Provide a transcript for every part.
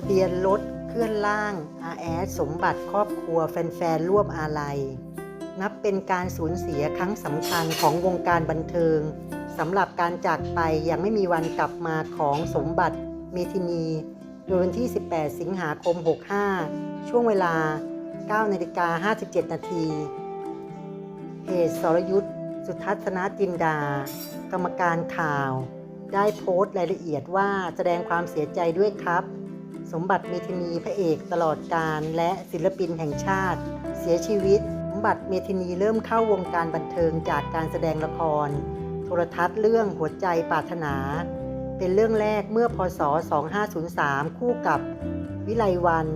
ะเบียนรถเคลื่อนล่าง RS สมบัติครอบครัวแฟนๆร่วมอาลัย นับเป็นการสูญเสียครั้งสำคัญของวงการบันเทิงสำหรับการจากไปอย่างไม่มีวันกลับมาของสมบัติเมทินี โดยวันที่ 18 สิงหาคม 65 ช่วงเวลา 9นาฬิกา57 นาทีเพจสรยุทธ์สุทัศนจินดา กรรมการข่าว ได้โพสต์รายละเอียดว่าแสดงความเสียใจด้วยครับ สมบัติเมทินีพระเอกตลอดการและศิลปินแห่งชาติ เสียชีวิต สมบัติเมทินีเริ่มเข้าวงการบันเทิงจากการแสดงละคร โทรทัศน์เรื่องหัวใจปรารถนา เป็นเรื่องแรกเมื่อพศ 2503 คู่กับ วิไลวัน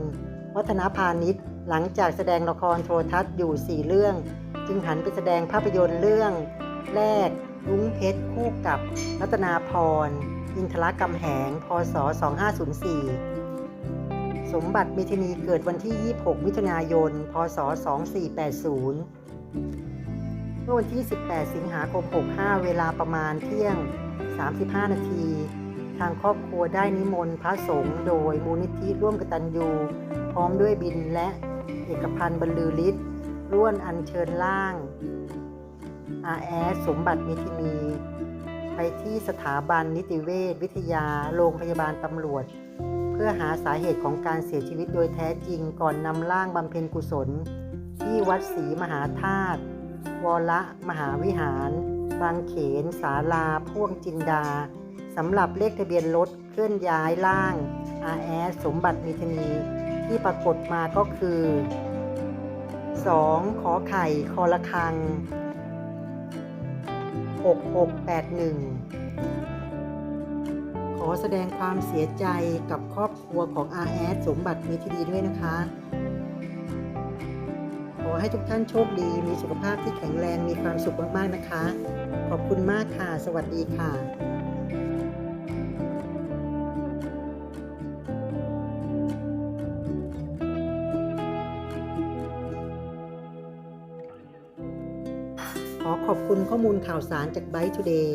วัฒนาพาณิชย์ หลังจากแสดงละครโทรทัศน์อยู่ 4 เรื่อง จึงหันไปแสดงภาพยนตร์เรื่อง แรกรุ้งเพชรคู่กับรัตนาพร อินทรกำแหง พศ 2504 สมบัติเมทินีเกิดวันที่ 26 มิถุนายน พศ 2480 เมื่อวันที่ 18 สิงหาคม 65 เวลาประมาณเที่ยง 35 นาที ทางครอบครัวได้นิมนต์พระสงฆ์โดยมูลนิธิร่วมกตัญญู พร้อมด้วยบินและเอกพันธ์บรรลือฤทธิ์ร่วนอัญเชิญล่าง RS สมบัติเมทินีไปที่สถาบันนิติเวชวิทยา โรงพยาบาลตำรวจ เพื่อหาสาเหตุของการเสียชีวิตโดยแท้จริงก่อนนำร่างบำเพ็ญกุศล ที่วัดศรีมหาธาตุวรมหาวิหาร บางเขนศาลา พ่วงจินดาสำหรับเลขทะเบียนรถเคลื่อนย้ายร่าง RS สมบัติมิทนี ที่ปรากฏมาก็คือ 2. ขอไข่ คอละคัง 6681 อแสดงความเสียใจกับครอบครัวของ RS สมบัติมีทีดีด้วยนะคะ ขอให้ทุกท่านโชคดี มีสุขภาพที่แข็งแรง มีความสุขมากๆนะคะ ขอบคุณมากค่ะ สวัสดีค่ะขอขอบคุณข้อมูลข่าวสารจาก Byte Today